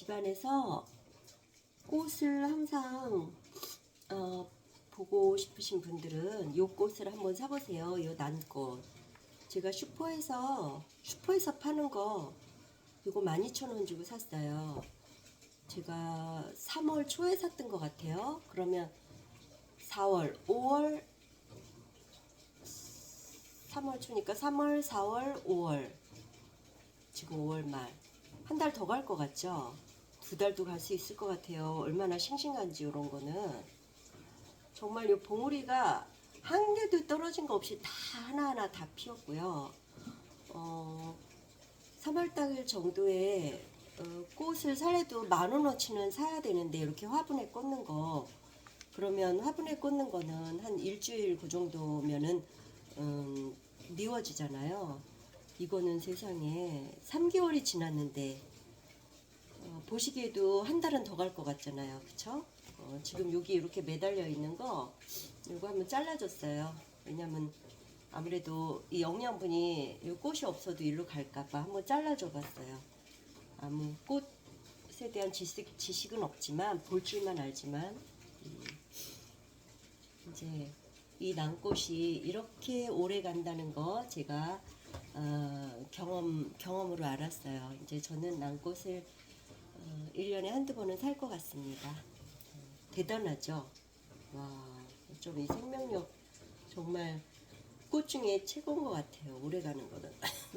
집안에서 꽃을 항상 어, 보고 싶으신 분들은 요 꽃을 한번 사보세요. 요 난꽃. 제가 슈퍼에서 슈퍼에서 파는 거 이거 12,000원 주고 샀어요. 제가 3월 초에 샀던 것 같아요. 그러면 4월, 5월, 3월 초니까 3월, 4월, 5월. 지금 5월 말. 한 달 더 갈 것 같죠? 두 달도 갈 수 있을 것 같아요. 얼마나 싱싱한지 이런 거는. 정말 이 봉우리가 한 개도 떨어진 거 없이 다 하나하나 다 피었고요. 어, 3월달 정도에 어, 꽃을 사래도 만 원어치는 사야 되는데 이렇게 화분에 꽂는 거 그러면 화분에 꽂는 거는 한 일주일 그 정도면은 음, 미워지잖아요. 이거는 세상에 3개월이 지났는데 어, 보시기에도 한 달은 더 갈 것 같잖아요. 그쵸? 어, 지금 여기 이렇게 매달려 있는 거 이거 한번 잘라줬어요. 왜냐면 아무래도 이 영양분이 이 꽃이 없어도 일로 갈까봐 한번 잘라줘 봤어요. 아무 꽃에 대한 지식, 지식은 없지만 볼 줄만 알지만 음, 이제 이 난꽃이 이렇게 오래 간다는 거 제가 어, 경험 경험으로 알았어요. 이제 저는 난꽃을 어, 1년에 한두 번은 살 것 같습니다. 어, 대단하죠? 와, 좀 이 생명력 정말 꽃 중에 최고인 것 같아요. 오래 가는 거는.